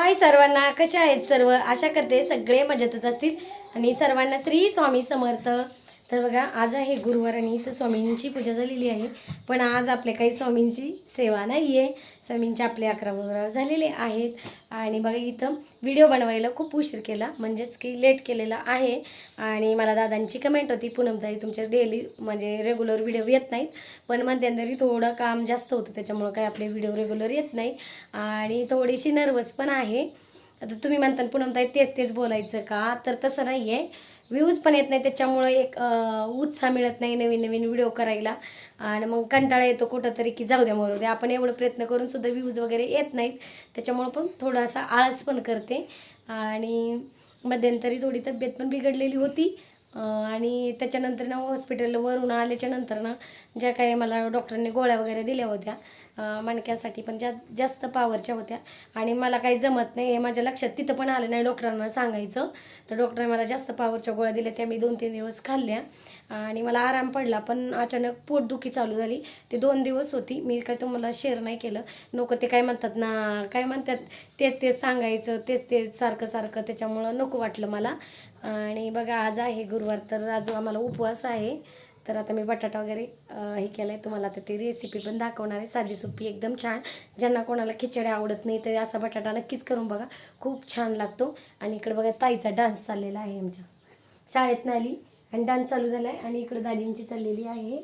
हाय सर्वांना कशा आहेत सर्व? आशा करते सगळे मजेतच असतील. आणि सर्वांना श्री स्वामी समर्थ. तर बघा आज आहे गुरुवार आणि इथं स्वामींची पूजा झालेली आहे. पण आज आपल्या काही स्वामींची सेवा नाही आहे. स्वामींचे आपले अकरा गुरुवार झालेले आहेत. आणि बघा इथं व्हिडिओ बनवायला खूप उशीर केला. म्हणजेच की लेट केलेला आहे. आणि मला दादांची कमेंट होती पूनमताई तुमचे डेली म्हणजे रेग्युलर व्हिडिओ येत नाहीत. पण मध्यंतरी थोडं काम जास्त होतं. त्याच्यामुळं काही आपले व्हिडिओ रेग्युलर येत नाही. आणि थोडीशी नर्वस पण आहे. आता तुम्ही म्हणता पूनमताई तेच तेच बोलायचं का? तर तसं नाही आहे व्ह्यूज पण येत नाही त्याच्यामुळं एक उत्साह मिळत नाही नवीन नवीन व्हिडिओ करायला. आणि मग कंटाळा येतो कुठंतरी की जाऊ द्या मरू द्या. आपण एवढं प्रयत्न करून सुद्धा व्ह्यूज वगैरे येत नाहीत. त्याच्यामुळं पण थोडासा आळस पण करते. आणि मध्यंतरी थोडी तब्येत पण बिघडलेली होती. आणि त्याच्यानंतर ना हॉस्पिटलवरून आल्याच्यानंतर ना ज्या काही मला डॉक्टरांनी गोळ्या वगैरे दिल्या होत्या मणक्यासाठी पण जा जास्त पावरच्या होत्या. आणि मला काही जमत नाही हे माझ्या लक्षात तिथं पण आलं नाही डॉक्टरांना सांगायचं. तर डॉक्टरांनी मला जास्त पावरच्या गोळ्या दिल्या त्या मी दोन तीन दिवस खाल्ल्या. आणि मला आराम पडला पण अचानक पोटदुखी चालू झाली. ते दोन दिवस होती मी काय तुम्हाला शेअर नाही केलं. नको ते काय म्हणतात ना काय म्हणतात तेच तेच सांगायचं तेच तेच सारखं सारखं त्याच्यामुळं नको वाटलं मला. आणि बघा आज आहे गुरुवार तर आज आम्हाला उपवास आहे. तर आता मी बटाटा वगैरे हे केलं आहे तुम्हाला आता ती रेसिपी पण दाखवणार आहे. साधी सोपी एकदम छान. ज्यांना कोणाला खिचडी आवडत नाही तर असा बटाटा नक्कीच करून बघा. खूप छान लागतो. आणि इकडे बघा ताईचा डान्स चाललेला आहे आमच्या. शाळेत आली आणि डान्स चालू झाला आहे आणि इकडं दादींची चाललेली आहे.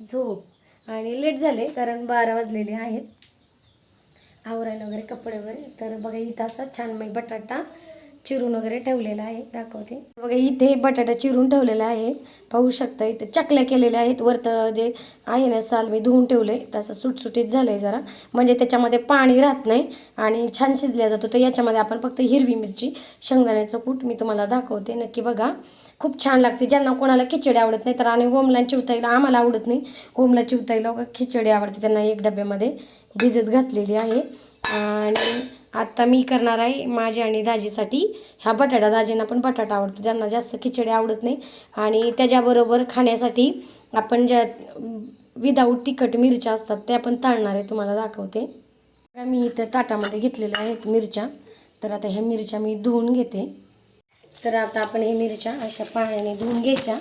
झोप. आणि लेट झाले कारण बारा वाजलेले आहेत. आवरायला वगैरे कपडे वगैरे. तर बघा इथं असा छान मी बटाटा चिरून वगैरे ठेवलेला आहे दाखवते. बघा इथे बटाटा चिरून ठेवलेला आहे. पाहू शकता इथे चकल्या केलेल्या आहेत. वरतं जे आहे ना साल मी धुवून ठेवलं तसं सुटसुटीत झालं आहे जरा. म्हणजे त्याच्यामध्ये पाणी राहत नाही आणि छान शिजल्या जातो. तर याच्यामध्ये आपण फक्त हिरवी मिरची शेंगदाण्याचं कूट मी तुम्हाला दाखवते. नक्की बघा. खूप छान लागते. ज्यांना कोणाला खिचडी आवडत नाही तर आणि होमला चिवतायला आम्हाला आवडत नाही. होमला चिवतायला खिचडी आवडते. त्यांना एक डब्यामध्ये भिजत घातलेली आहे. आणि आत्ता मी करणार आहे माझ्या आणि दाजीसाठी. ह्या बटाटा दाजींना पण बटाटा आवडतो. ज्यांना जास्त खिचडी आवडत नाही. आणि त्याच्याबरोबर खाण्यासाठी आपण ज्या विदाऊट तिखट मिरच्या असतात त्या पण तळणार आहे. तुम्हाला दाखवते. मी इथं ताटामध्ये घेतलेल्या आहेत मिरच्या. तर आता ह्या मिरच्या मी धुवून घेते. तर आता आपण हे मिरच्या अशा पाण्याने धुवून घ्यायच्या.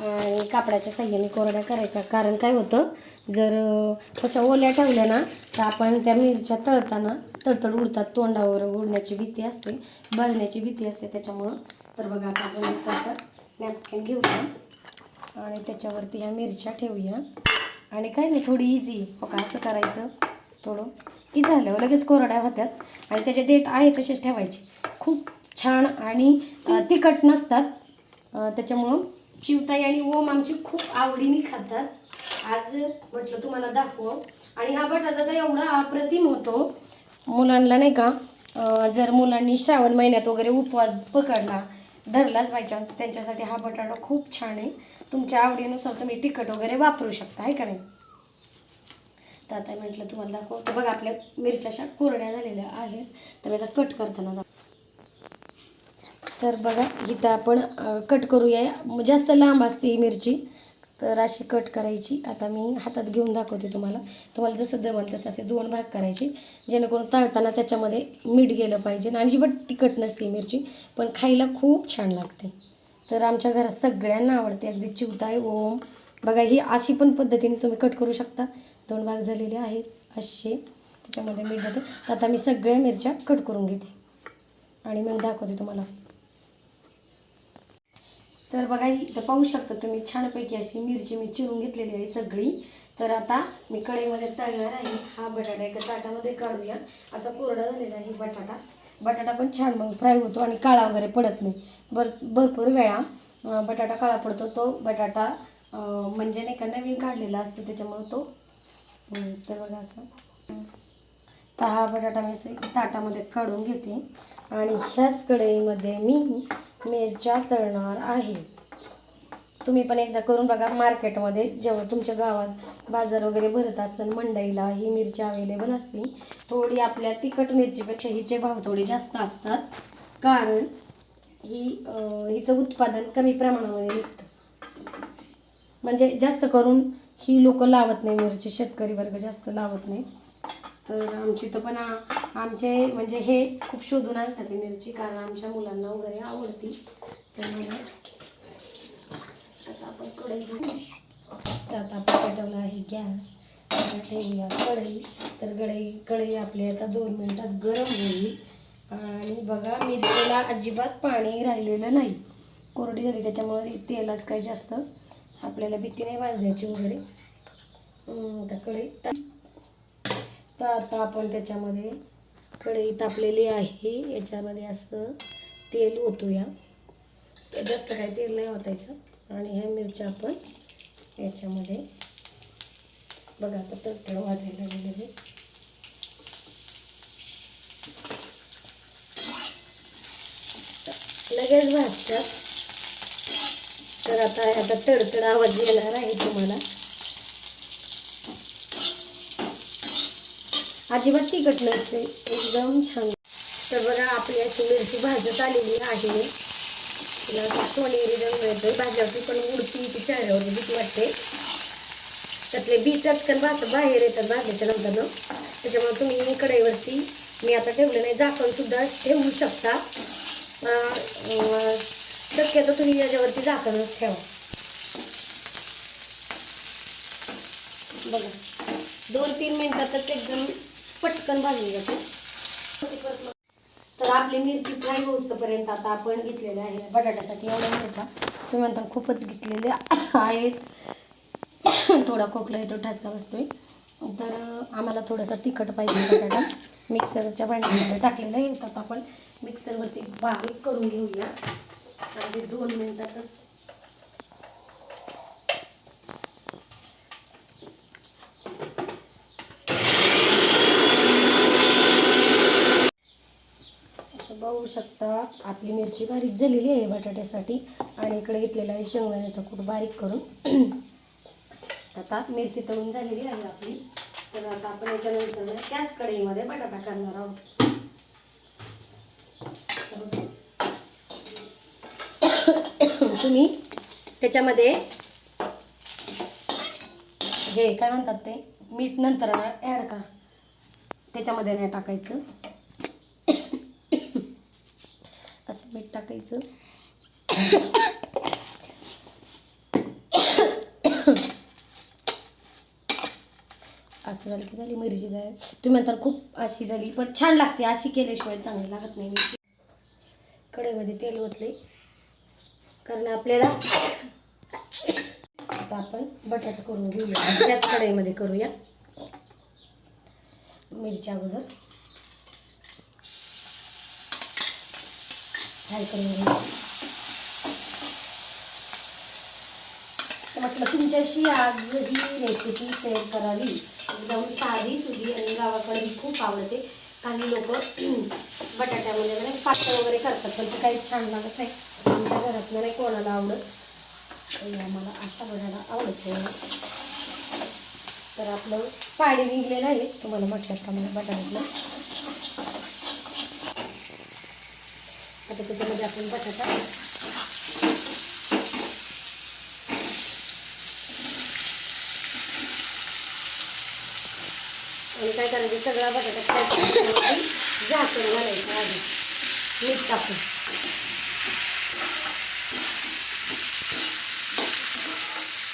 आणि कापडाच्या साह्याने कोरड्या करायच्या. कारण काय होतं? जर तशा ओल्या ठेवल्या ना तर आपण त्या मिरच्या तळताना तडतड उडतात तोंडावर उडण्याची भीती असते भाजण्याची भीती असते त्याच्यामुळं. तर बघा आता आपण एक तसं नॅपकिन घेऊया आणि त्याच्यावरती ह्या मिरच्या ठेवूया. आणि काय नाही थोडी इझी हो का असं करायचं. थोडं की झालं लगेच कोरड्या होत्यात. आणि त्याचे देठ आहे तसेच ठेवायचे. खूप छान आणि तिखट नसतात. त्याच्यामुळं चिवताई आणि ओम आमची खूप आवडीने खातात. आज म्हटलं तुम्हाला दाखव. आणि हा बटाटा तर एवढा अप्रतिम होतो. मुलांना नाही का जर मुलांनी श्रावण महिन्यात वगैरे उपवास पकडला धरलाच बाय चान्स त्यांच्यासाठी हा बटाटा खूप छान आहे. तुमच्या आवडीनुसार तुम्ही तिखट वगैरे वापरू शकता आहे का नाही? तर आता म्हटलं तुम्हाला दाखवतो. बघा आपल्या मिरच्या अशा कोरड्या झालेल्या आहेत. तर मी आता कट करताना दाखव तर बघा इथं आपण कट करूया. जास्त लांब असते ही मिरची. तर अशी कट करायची. आता मी हातात घेऊन दाखवते तुम्हाला. तुम्हाला जसं जमल तसं असे दोन भाग करायचे. जेणेकरून तळताना त्याच्यामध्ये मीठ गेलं पाहिजे. आणि अजिबात तिखट नसते मिरची पण खायला खूप छान लागते. तर आमच्या घरात सगळ्यांना आवडते. अगदी चिवताय ओम. बघा ही अशी पण पद्धतीने तुम्ही कट करू शकता. दोन भाग झालेले आहेत. असे. त्याच्यामध्ये मीठ जाते. तर आता मी सगळ्या मिरच्या कट करून घेते. आणि मग दाखवते तुम्हाला. तर बघा इथं पाहू शकता तुम्ही छानपैकी अशी मिरची मी चिरून घेतलेली आहे सगळी. तर आता मी कढईमध्ये तळणार आहे. हा बटाटा एका ताटामध्ये काढूया. असा कोरडा झालेला आहे बटाटा. बटाटा पण छान मग फ्राय होतो आणि काळा वगैरे पडत नाही. भर भरपूर वेळा बटाटा काळा पडतो. तो बटाटा म्हणजे नाही का नवीन काढलेला असतो त्याच्यामुळं तो. तर बघा असं. तर हा बटाटा मी असं ताटामध्ये काढून घेते. आणि ह्याच कढईमध्ये मी मिरच्या तळणार आहे. तुम्ही पण एकदा करून बघा मार्केटमध्ये जेव्हा तुमच्या गावात बाजार वगैरे भरत असताना मंडईला ही मिरची अवेलेबल असते थोडी आपल्या तिखट मिरचीपेक्षा हिचे भाव थोडे जास्त असतात. कारण ही हिचं उत्पादन कमी प्रमाणामध्ये निघतं. म्हणजे जास्त करून ही लोक लावत नाही मिरची शेतकरी वर्ग जास्त लावत नाही. तर आमची तर पण आमचे म्हणजे हे खूप शोधून आणतात ती मिरची कारण आमच्या मुलांना वगैरे आवडती. तर मला आता आपण कढई घेऊ. तर आता आपण पेटवला आहे गॅस आता ठेवूया कढई. तर कढई कढई आपली आता दोन मिनटात गरम होईल. आणि बघा मिरचीला अजिबात पाणी राहिलेलं नाही. कोरडी झाली त्याच्यामुळे तेलात काही जास्त आपल्याला भीती नाही भाजण्याची वगैरे. हम्म, तर आता आपण त्याच्यामध्ये कढई तापलेली आहे. याच्यामध्ये असं तेल ओतूया. जास्त काही तेल नाही ओतायचं. आणि ह्या मिरच्या आपण याच्यामध्ये बघा आता तडतड वाजायला गेलेले लगेच भाजतात. तर आता आता तडतड आवाज येणार आहे तुम्हाला. अजिबात तिखट नसते एकदम छान. तर बघा आपली अशी मिरची भाजत आलेली आहे. तिला सोनेरी रंग येतो भाज्यावरती पण उडती ती चेहऱ्यावरती भीती वाटते. त्यातले बी चटकन भात बाहेर येतात भाजल्याच्या नंतर त्याच्यामुळे तुम्ही कढईवरती मी आता ठेवले नाही झाकण सुद्धा ठेवू शकता. शक्यतो तुम्ही याच्यावरती झाकणच ठेवा. बघा. दोन तीन मिनिटातच एकदम पटकन भाजली जाते तर आपली मिरची फ्राय होईपर्यंत आता आपण घेतलेले आहे बटाट्यासाठी एवढ्या मिरच्या तुम्ही म्हणता खूपच घेतलेल्या आहेत. थोडा खोकला येतो ठसका बसतोय. तर आम्हाला थोडंसं तिखट पाहिजे बटाटा. मिक्सरच्या भांड्यामध्ये टाकलेलं आहे. तर आपण मिक्सरवरती बारीक करून घेऊया. आणि दोन मिनिटातच आता बघू शकता आपली मिरची बारीक झालेली आहे बटाट्यासाठी आणि इकडे घेतलेला आहे शेंगदाण्याचा कूट बारीक करून. आता मिरची तळून झालेली आहे आपली. तर आता आपण याच्यानंतर त्याच कढईमध्ये बटाटा करणार आहोत. तुम्ही त्याच्यामध्ये हे काय म्हणतात ते? मीठ नंतर ॲड करा. त्याच्यामध्ये नाही टाकायचं असं मीठ टाकायचं. असं झालं की झाली मिरची तयार. तुम्ही म्हणता खूप अशी झाली पण छान लागते अशी केल्याशिवाय चांगली लागत नाही कढईमध्ये तेल ओतले कारण आपल्याला आता आपण बटाटा करून घेऊया. त्याच कढईमध्ये करूया. मिरच्या अगोदर. फ्राय करून घेऊया म्हटलं तुमच्याशी आज ही रेसिपी शेअर करावी. एकदम साधी सुधी आणि गावाकडे खूप आवडते. काही लोक बटाट्यामध्ये म्हणजे पातळ वगैरे करतात पण ते काही छान लागत नाही. आमच्या घरातलं नाही कोणाला आवडत. आणि आम्हाला असा बटाटा आवडतो. तर आपलं पाणी निघलेलं आहे. तुम्हाला म्हटलं का मला बटाट्यातलं. आता त्याच्यामध्ये आपण बटाटा. आणि काय करायचं? सगळा बटाटा फ्राय झाकण घालायचं आधी. मीठ टाकून.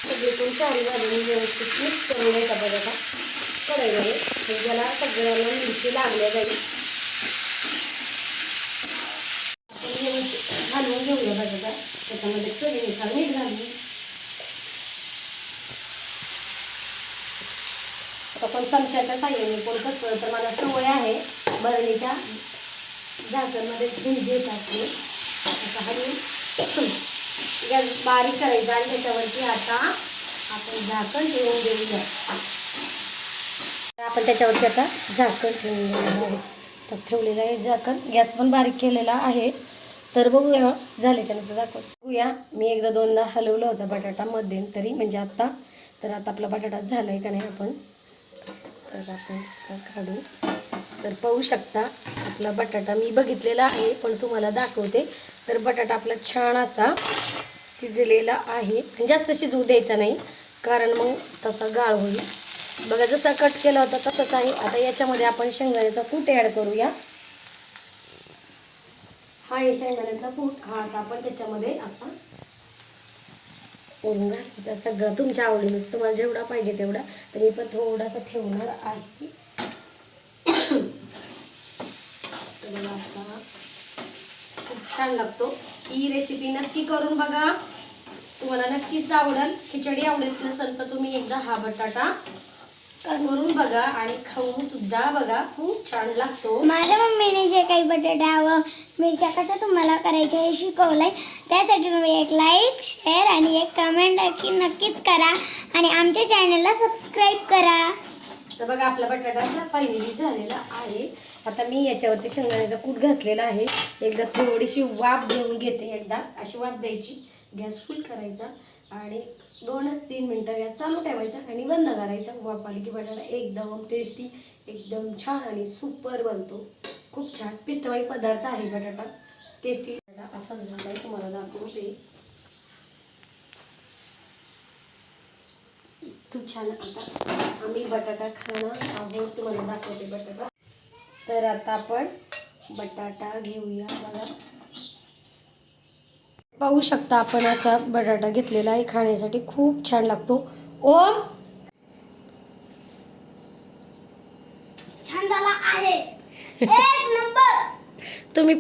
सगळीकडून चारी बाजूने व्यवस्थित मिक्स करून घ्यायचा बटाटा. करायला म्हणजे ज्याला सगळ्यांना मिरची लागल्या जाईल आपण व्यवस्थित घालून घेऊया बटाटा त्याच्यामध्ये चवीनुसार मीठ घालू आता पण चमच्याच्या साह्याने कोण कसं तर मला सवय आहे बरणीच्या झाकणमध्ये घेऊन घेत असते आता हळू गॅस बारीक करायचा आणि त्याच्यावरती आता आपण झाकण ठेवून देऊया आपण त्याच्यावरती आता झाकण ठेवून देणार आहे तर ठेवलेलं आहे झाकण गॅस पण बारीक केलेला आहे तर बघूया झाल्याच्यानंतर दाखव बघूया मी एकदा दोनदा हलवलं होतं बटाटा मध्यंतरी म्हणजे आत्ता तर आता आपला बटाटा झाला आहे का नाही आपण? तर आपण काढू. तर पाहू शकता आपला बटाटा मी बघितलेला आहे पण तुम्हाला दाखवते. तर बटाटा आपला छान असा शिजलेला आहे. आणि जास्त शिजवू द्यायचा नाही कारण मग तसा गाळ होईल. बघा जसा कट केला होता तसंच आहे. आता याच्यामध्ये आपण शेंगदाण्याचा कूट ॲड करूया. हा आहे शेंगदाण्याचा कूट हा आता आपण त्याच्यामध्ये असा ओढून घालायचा. सगळं तुमच्या आवडीनुसार तुम्हाला जेवढा पाहिजे तेवढा. तर मी पण थोडासा ठेवणार आहे. तर खूप छान लागतो. ही रेसिपी नक्की करून बघा. तुम्हाला नक्कीच आवडेल. खिचडी आवडत नसेल तर तुम्ही एकदा हा बटाटा करून बघा आणि खाऊन सुद्धा बघा. खूप छान लागतो. माझ्या मम्मीने जे काही बटाटा व मिरच्या कशा तुम्हाला करायच्या हे शिकवलंय त्यासाठी तुम्ही एक लाईक शेअर आणि एक कमेंट नक्की नक्कीच करा. आणि आमच्या चॅनलला सबस्क्राईब करा. तर बघा आपला बटाटा असा फायनली झालेला आहे. आता मी याच्यावरती शेंगदाण्याचा कूट घातलेला आहे. एकदा थोडीशी वाफ घेऊन घेते एकदा. अशी वाफ द्यायची. गॅस फुल करायचा. आणि दोनच तीन मिनटं गॅस चालू ठेवायचा आणि बंद करायचा वाफ आली की बटाटा एकदम टेस्टी एकदम छान आणि सुपर बनतो. खूप छान पिष्टवाई पदार्थ आहे बटाटा. टेस्टी असाच आहे तुम्हाला दाखवते. खूप छान. आता आम्ही बटाटा खाणं आहोत. तुम्हाला दाखवते बटाटा. तर आता आपण बटाटा घेऊया. मला पाहू शकता आपण असा बटाटा घेतलेला आहे खाण्यासाठी खूप छान लागतो. ओम! छान झाला आहे. एक नंबर. तुम्ही